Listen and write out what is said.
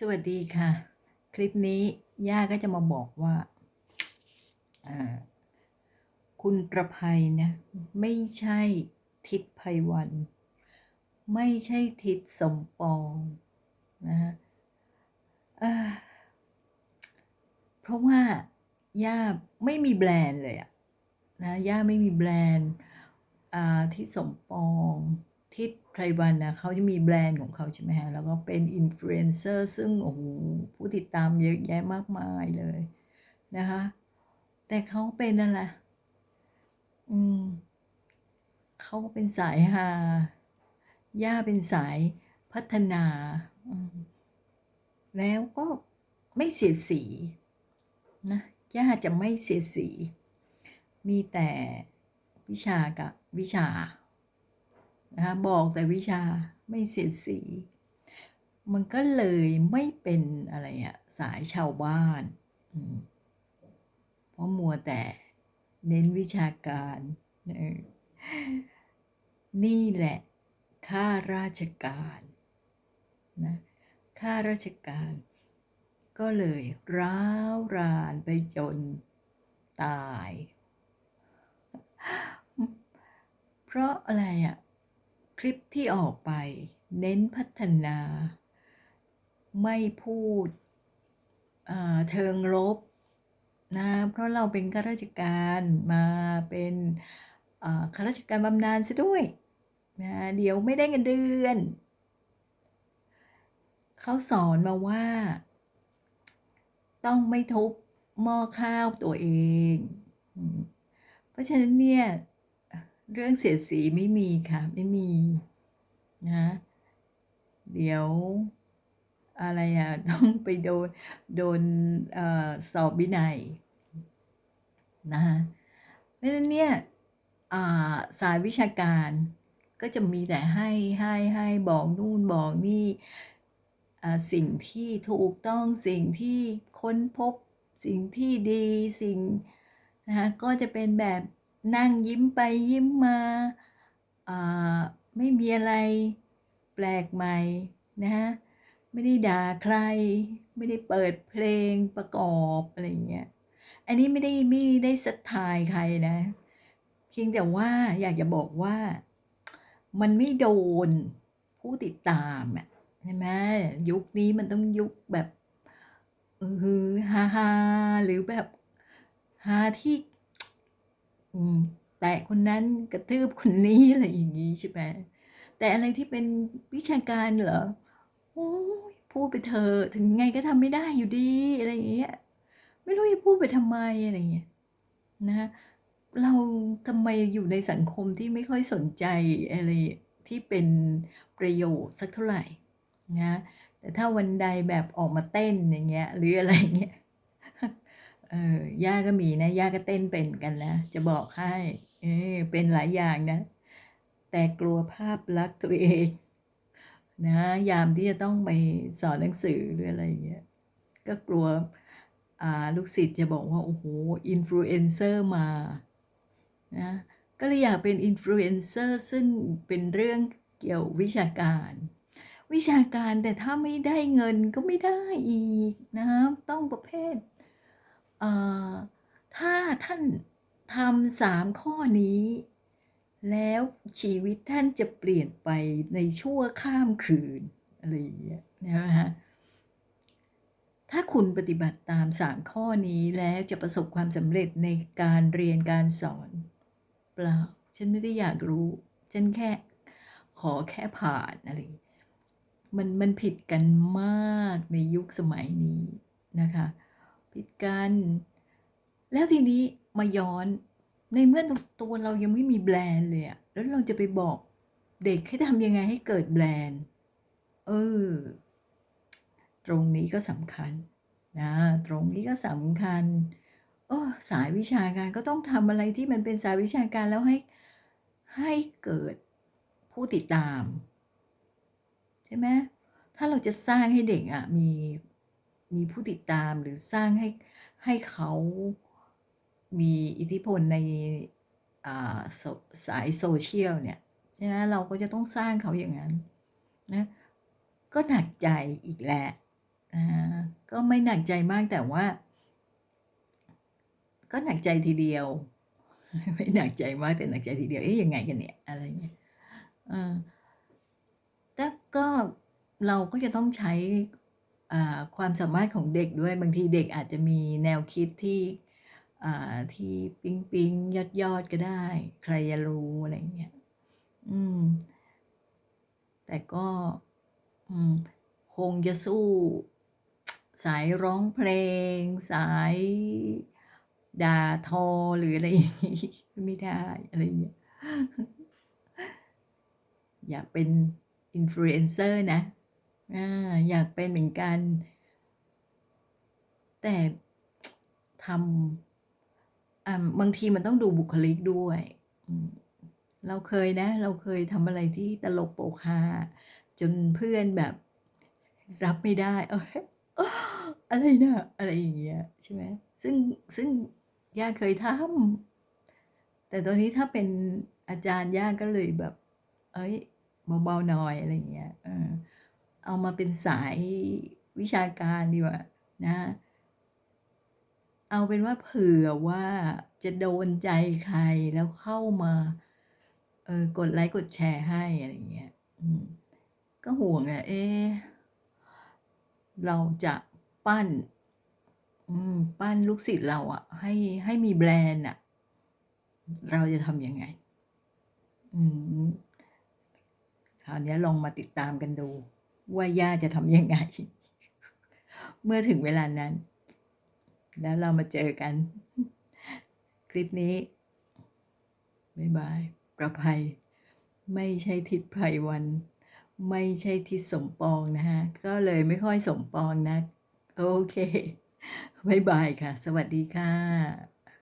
สวัสดีค่ะ คลิปนี้ย่าก็จะมาบอกว่าคุณประภัยนะ ไม่ใช่ทิศไพวัน ไม่ใช่ทิศสมปองนะฮะเพราะว่าย่าไม่มีแบรนด์เลยอะนะย่าไม่มีแบรนด์ทิศสมปอง ทิศไพรวันนะเขาจะมีแบรนด์ของเขาใช่ไหมฮะ แล้วก็เป็นอินฟลูเอนเซอร์ซึ่งโอ้โหผู้ติดตามเยอะแยะมากมายเลยนะคะ แต่เขาเป็นอะไรอืมเขาเป็นสายฮาย่าเป็นสายพัฒนา แล้วก็ไม่เสียสีนะย่าจะไม่เสียสี มีแต่วิชากับวิชา นะคะบอกแต่วิชาไม่เสียดสี มันก็เลยไม่เป็นอะไรอะสายชาวบ้าน เพราะมัวแต่เน้นวิชาการ นี่แหละข้าราชการนะข้าราชการ ก็เลยร้าวรานไปจนตาย เพราะอะไรอะ่ะ ลิปที่ออกไป เน้นพัฒนา ไม่พูดเทิงลบนะเพราะเราเป็นข้าราชการมาเป็นข้าราชการบำนาญซะด้วยนะเดี๋ยวไม่ได้เงินเดือน เขาสอนมาว่า ต้องไม่ทุบหม้อข้าวตัวเอง เพราะฉะนั้นเนี่ย เรื่องเสียดสีไม่มีค่ะ ไม่มีนะเดี๋ยวอะไรอะต้องไปโดนโดนอสอบวินัยนะคะเพราะฉะนั้นเนี่ยอ่าสายวิชาการก็จะมีแต่ให้ให้ให้บอกนู่นบอกนี่สิ่งที่ถูกต้องสิ่งที่ค้นพบ สิ่งที่ดีสิ่งนะคะก็จะเป็นแบบ นั่งยิ้มไปยิ้มมาไม่มีอะไรแปลกใหม่นะฮะไม่ได้ด่าใคร ไม่ได้เปิดเพลงประกอบอะไรอย่างเงี้ยอันนี้ไม่ได้ไม่ได้สไตล์ใครนะเพียงแต่ว่าอยากจะบอกว่ามันไม่โดนผู้ติดตามอะใช่ไหมยุคนี้มันต้องยุคแบบฮือฮาฮาหรือแบบฮาที่ แตะคนนั้นกระทืบคนนี้อะไรอย่างนี้ใช่ไหมแต่อะไรที่เป็นวิชาการเหรอโอ้ยพูดไปเถอะถึงไงก็ทำไม่ได้อยู่ดีอะไรอย่างเงี้ยไม่รู้จะพูดไปทำไมอะไรอย่างเงี้ยนะเราทำไมอยู่ในสังคมที่ไม่ค่อยสนใจอะไรที่เป็นประโยชน์สักเท่าไหร่นะแต่ถ้าวันใดแบบออกมาเต้นอย่างเงี้ยหรืออะไรเงี้ย เออย่าก็มีนะย่าก็เต้นเป็นกันนะ จะบอกให้เออเป็นหลายอย่างนะ แต่กลัวภาพลักษณ์ตัวเองนะยามที่จะต้องไปสอนหนังสือหรืออะไรเงี้ยก็กลัวอ่าลูกศิษย์จะบอกว่า โอ้โหอินฟลูเอนเซอร์มานะก็เลยอยากเป็นอินฟลูเอนเซอร์ซึ่งเป็นเรื่องเกี่ยววิชาการ วิชาการแต่ถ้าไม่ได้เงินก็ไม่ได้อีกนะต้องประเภท ถ้าท่านทำสามข้อนี้ แล้วชีวิตท่านจะเปลี่ยนไปในชั่วข้ามคืนอะไรอย่างเงี้ยนะฮะถ้าคุณปฏิบัติตามสามข้อนี้แล้วจะประสบความสำเร็จในการเรียนการสอน เปล่า ฉันไม่ได้อยากรู้ ฉันแค่ขอแค่ผ่านอะไรมันมันผิดกันมากในยุคสมัยนี้นะคะ ผิดกัน แล้วทีนี้มาย้อนในเมื่อตัวเรายังไม่มีแบรนด์เลยอะแล้วเราจะไปบอกเด็กให้ทำยังไงให้เกิดแบรนด์ เออ ตรงนี้ก็สำคัญนะ ตรงนี้ก็สำคัญโอ้สายวิชาการก็ต้องทำอะไรที่มันเป็นสายวิชาการแล้วให้ให้เกิดผู้ติดตาม ใช่ไหมถ้าเราจะสร้างให้เด็กอะมี มีผู้ติดตามหรือสร้างให้ให้เขามีอิทธิพลในาโซสายโซเชียลเนี่ยใช่ไหมเราก็จะต้องสร้างเขาอย่างนั้นนะก็หนักใจอีกแหละก็ไม่หนักใจมากแต่ว่า ก็หนักใจทีเดียว ไม่หนักใจมากแต่หนักใจทีเดียวเอ๊ะยังไงกันเนี่ยอะไรเงี้ยแต่ก็เราก็จะต้องใช้ อ่าความสามารถของเด็กด้วยบางทีเด็กอาจจะมีแนวคิดที่อ่าที่ปิ๊งๆยอดๆก็ได้ ใครจะรู้อะไรอย่างเงี้ยอืม แต่ก็อืมคงจะสู้ สายร้องเพลง สายด่าทอหรืออะไรอย่างงี้ไม่ได้อะไรอย่างเงี้ย อยากเป็น Influencer นะ อาอยากเป็นเหมือนกัน แต่ทำอ่าบางทีมันต้องดูบุคลิกด้วยเราเคยนะ เราเคยทำอะไรที่ตลกโปกฮาจนเพื่อนแบบรับไม่ได้ เอ๊ยอะไรนะอะไรอย่างเงี้ยใช่ไหมซึ่งซึ่งย่าเคยทำแต่ตอนนี้ถ้าเป็นอาจารย์ย่าก็เลยแบบเฮ้ยเบาๆหน่อยอะไรอย่างเงี้ย เอามาเป็นสายวิชาการดีกว่านะเอาเป็นว่าเผื่อว่าจะโดนใจใครแล้วเข้ามาเออกดไลก์กดแชร์ให้อะไรเงี้ยก็ห่วงอะเอ๊เราจะปั้นปั้นลูกศิษย์เราอะให้ให้มีแบรนด์อะเราจะทำยังไง?อืมคราวนี้ลองมาติดตามกันดู ว่าย่าจะทำยังไง เมื่อถึงเวลานั้น แล้วเรามาเจอกัน คลิปนี้บ๊ายบาย ประไพไม่ใช่ทิศไพรวัน ไม่ใช่ทิศสมปองนะคะก็เลยไม่ค่อยสมปองนักโอเค บ๊ายบายค่ะ สวัสดีค่ะ